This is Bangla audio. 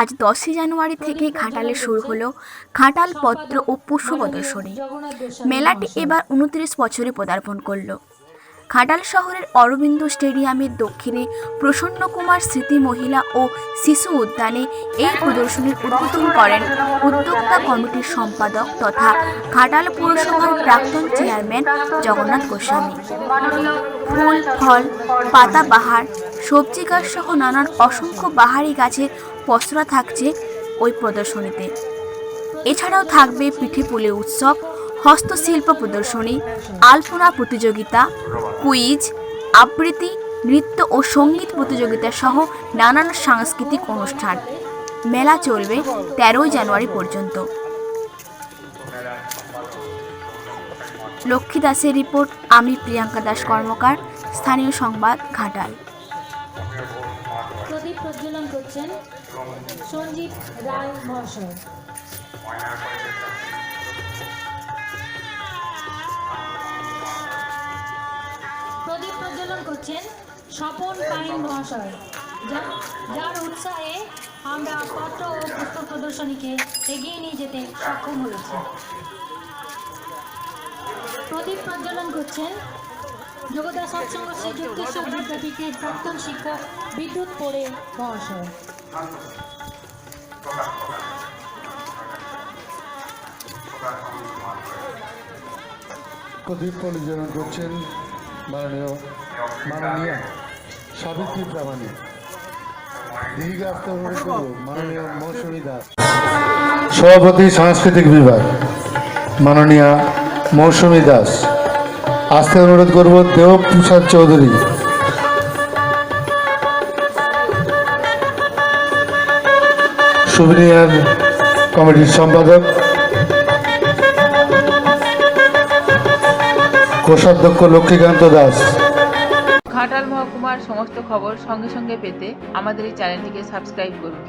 আজ দশই জানুয়ারি থেকে ঘাটালে শুরু হলো ঘাটাল পত্র ও পুষ্প প্রদর্শনী। মেলাটি এবার উনত্রিশ বছরে পদার্পণ করল। ঘাটাল শহরের অরবিন্দ স্টেডিয়ামের দক্ষিণে প্রসন্ন কুমার স্মৃতি মহিলা ও শিশু উদ্যানে এই প্রদর্শনীর উদ্বোধন করেন উদ্যোক্তা কমিটির সম্পাদক তথা ঘাটাল পুরসভার প্রাক্তন চেয়ারম্যান জগন্নাথ গোস্বামী। ফুল, ফল পাতাবাহার সবজি গাছ সহ নানান অসংখ্য বাহারি গাছের পসরা থাকছে ওই প্রদর্শনীতে। এছাড়াও থাকবে পিঠেপুলি উৎসব, হস্তশিল্প প্রদর্শনী, আলপনা প্রতিযোগিতা, কুইজ, আবৃত্তি, নৃত্য ও সংগীত প্রতিযোগিতা সহ নানান সাংস্কৃতিক অনুষ্ঠান। মেলা চলবে তেরোই জানুয়ারি পর্যন্ত। লক্ষ্মী দাসের রিপোর্ট, আমি প্রিয়াঙ্কা দাস কর্মকার, স্থানীয় সংবাদ ঘাটাল। প্রদীপ প্রজ্বলন করছেন সঞ্জিত রায় মহাশয়। প্রদীপ প্রজ্বলন করছেন স্বপন পাইন মহাশয়। যার উৎসাহে আমরা পত্র ও পুষ্প প্রদর্শনীকে এগিয়ে নিয়ে যেতে সক্ষম হয়েছি। প্রদীপ প্রজ্বলন করছেন যোগদা সৎসঙ্গ শ্রী যুক্তেশ্বর বিদ্যাপীঠের প্রাক্তন শিক্ষক বিদ্যুৎ পড়ে মহাশয়। প্রদীপ পরিচালনা করছেন মাননীয় মাননীয় সাবিত্রী প্রামাণিক। দাস। সভাপতি সাংস্কৃতিক বিভাগ, মাননীয়া মৌসুমী দাস। আসতে অনুরোধ করব দেব প্রসাদ চৌধুরী। সুবিনিয়ার কমিটির সম্পাদক, কোষাধ্যক্ষ লক্ষ্মীকান্ত দাস। ঘাটাল মহকুমার সমস্ত খবর সঙ্গে সঙ্গে পেতে আমাদের এই চ্যানেলটিকে সাবস্ক্রাইব করুন।